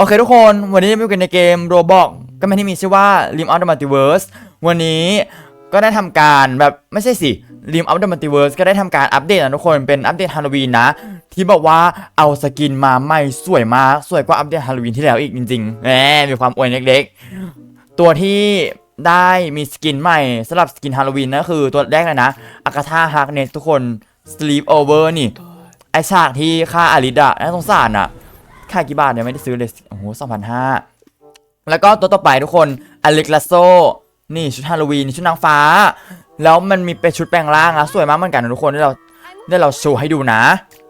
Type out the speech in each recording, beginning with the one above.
โอเคทุกคน วันนี้มาอยู่กันในเกม Roblox ก็ไม่ที่มีชื่อว่า Rim of the Multiverse วันนี้ก็ได้ทำการแบบไม่ใช่สิ Rim of the Multiverse ก็ได้ทำการอัปเดตนะทุกคนเป็นอัปเดตฮาโลวีนนะ ที่บอกว่าเอาสกินมาใหม่สวยมากสวยกว่าอัปเดตฮาโลวีนที่แล้วอีกจริงๆแหมมีความอวยเล็กๆ ตัวที่ได้มีสกินใหม่สำหรับสกินฮาโลวีนนะคือตัวแรกเลยนะอากาธาฮาร์เนสทุกคน Sleep Over นี่ไอฉากที่ฆ่าอลิดะน่าสงสารอะ ค่ากี่บาทเนี่ยไม่ได้ซื้อเลยโอ้โหสองพันห้าแล้วก็ตัวต่อไปทุกคนอเล็กลาโซนี่ชุดฮาโลวีนชุดนางฟ้า แล้วมันมีเป็นชุดแปลงร่างอะสวยมากเหมือนกันนะทุกคนที่เราได้เราโชว์ให้ดูนะ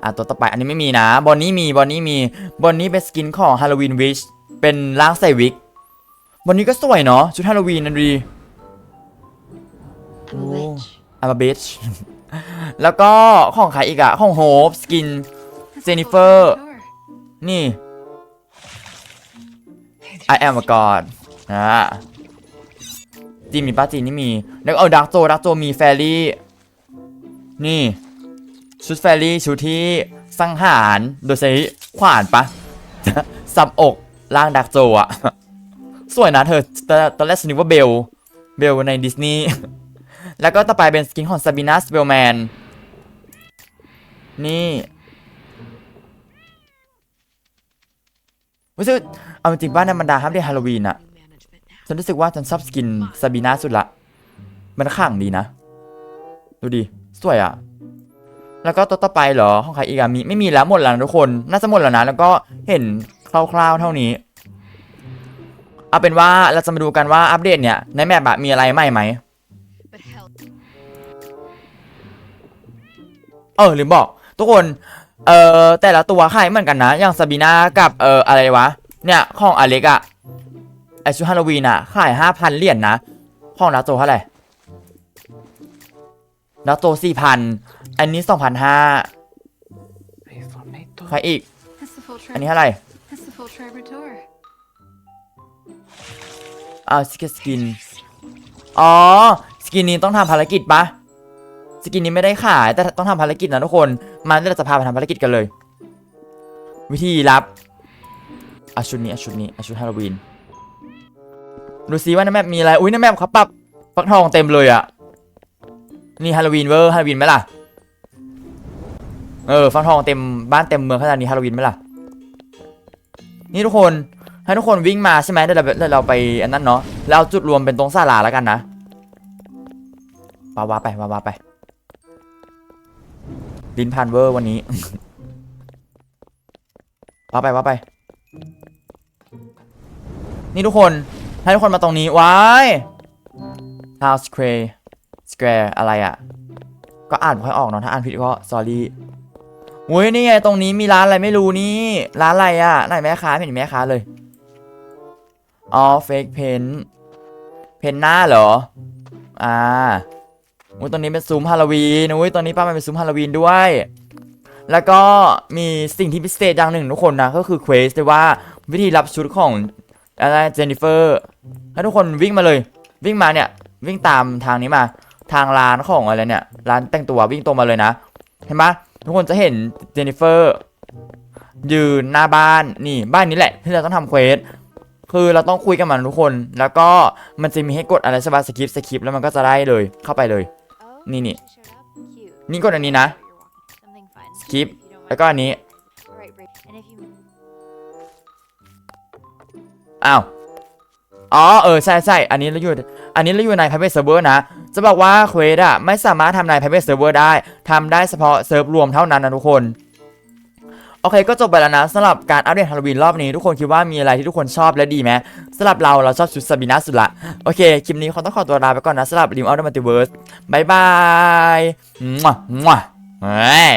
อะตัวต่อไปอันนี้ไม่มีนะ บอนนี่มีบอนนี่มีบอนนี่เป็นสกินของฮาโลวีนวิชเป็นร่างใส่วิกบอนนี่ก็สวยเนาะชุดฮาโลวีนนั่นดี I'm a witch. อามาเบชแล้วก็ของใครอีกอะของโฮปสกิน Jennifer. Sure. นี่ นี่ I am a god นะจีนมีป้าจีนนี่มีแล้วก็เอาดักโจดักโจมีแฟรี่ นี่ ชุดแฟรี่ชุดที่สังหารโดยใช้ขวานปะสับอกล่างดักโจอะสวยนะเธอตตอนแรกฉันนึกว่าเบล เบลในดิสนีย์แล้วก็ต่อไปเป็นสกินของซาบินัสเบลแมนนี่ รู้สึกเอาจริงๆว่าในบรรดาฮับเดย์ฮาโลวีนอะฉันรู้สึกว่าฉันชอบสกินซาบีนาสุดละ มันข่างดีนะ ดูดิ สวยอะแล้วก็ตัวต่อไปเหรอของใครอีกอะมีไม่มีแล้วหมดแล้วนะทุกคน น่าจะหมดแล้วนะ แล้วก็เห็นคร่าวๆเท่านี้ เอาเป็นว่าเราจะมาดูกันว่าอัปเดตเนี่ย ในแมปอะมีอะไรใหม่ไหมเออลืมบอก ทุกคน เอ่อแต่ละตัวขายเหมือนกันนะ อย่างซาบีนากับเอ่ออะไรวะ เนี่ยของอเล็กอะไอชุดฮาโลวีนอะขายห้าพันเหรียญนะ ของนาโตเท่าไหร่นาโตสี่พันอันนี้สองพันห้าใครอีก อันนี้เท่าไหร่อ่าสกินสกิน อ๋อ สกินนี้ต้องทำภารกิจปะ สกินนี้ไม่ได้ขาย แต่ต้องทำภารกิจนะทุกคน มันเราจะพาไปทำภารกิจกันเลย วิธีรับอาชุดนี้อาชุดนี้อาชุดฮาโลวีน ดูซิว่าในแมปมีอะไร อุ้ยในแมปเขาปรับฟักทองเต็มเลยอะนี่ฮาโลวีนเวอร์ฮาโลวีนไหมล่ะ เออฟักทองเต็มบ้านเต็มเมืองขนาดนี้ฮาโลวีนไหมล่ะ นี่ทุกคนให้ทุกคนวิ่งมาใช่ไหมเดี๋ยวเราเราไปอันนั้นเนาะแล้วเอาจุดรวมเป็นตรงศาลาแล้วกันนะว้าวาไปว้าวาไป ดินพันเวอร์วันนี้ว้าไปว้าไป นี่ทุกคนให้ทุกคนมาตรงนี้ว้าย Town Square Square อะไรอะ่ะ ก็อ่านไม่ค่อยออกเนาะถ้าอ่านผิดก็ sorry อุ้ยนี่ไงตรงนี้มีร้านอะไรไม่รู้นี่ ร้านอะไรอะ่ะไหนแม่ค้าไม่เห็นแม่ค้าเลยอ๋อ fake pen เพนหน้าเหรอ อ่า อุ้ยตรงนี้เป็นซุ้มฮาโลวีนอุ้ยตอนนี้ป้ามันเป็นซุ้มฮาโลวีนด้วย แล้วก็มีสิ่งที่พิเศษอย่างหนึ่งทุกคนนะก็คือเควสที่ว่าวิธีรับชุดของอะไรเจนนิเฟอร์ให้ทุกคนวิ่งมาเลย วิ่งมาเนี่ยวิ่งตามทางนี้มา ทางร้านของอะไรเนี่ยร้านแต่งตัววิ่งตรงมาเลยนะ เห็นไหมทุกคนจะเห็นเจนนิเฟอร์ยืนหน้าบ้านนี่บ้านนี้แหละที่เราต้องทำเควสคือเราต้องคุยกับมันทุกคน แล้วก็มันจะมีให้กดอะไรสบายสคริปสคริปแล้วมันก็จะได้เลยเข้าไปเลย Oh, Nini. she showed up? Cute. นี่กดอันนี้นะ You're welcome. Something fun. Skip. If you don't แล้วก็อันนี้ mind. Alright, break. And if you อ้าวอ๋อเออใช่ใช่อันนี้เราอยู่อันนี้เราอยู่ใน private server นะ จะบอกว่าเควสอะไม่สามารถทำใน private server ได้ทำได้เฉพาะเซิร์ฟรวมเท่านั้นนะทุกคนโอ เคก็จบไปแล้วนะสำหรับการอัปเดตฮาโลวีนรอบนี้ทุกคนคิดว่ามีอะไรที่ทุกคนชอบและดีไหมสำหรับเราเราชอบชุดซาบิน่าสุดละโอเคคลิปนี้ขอต้องขอตัวลาไปก่อนนะสำหรับริมออเดอร์มัลติเวิร์สบายบายมั่วมั่วเฮ้ย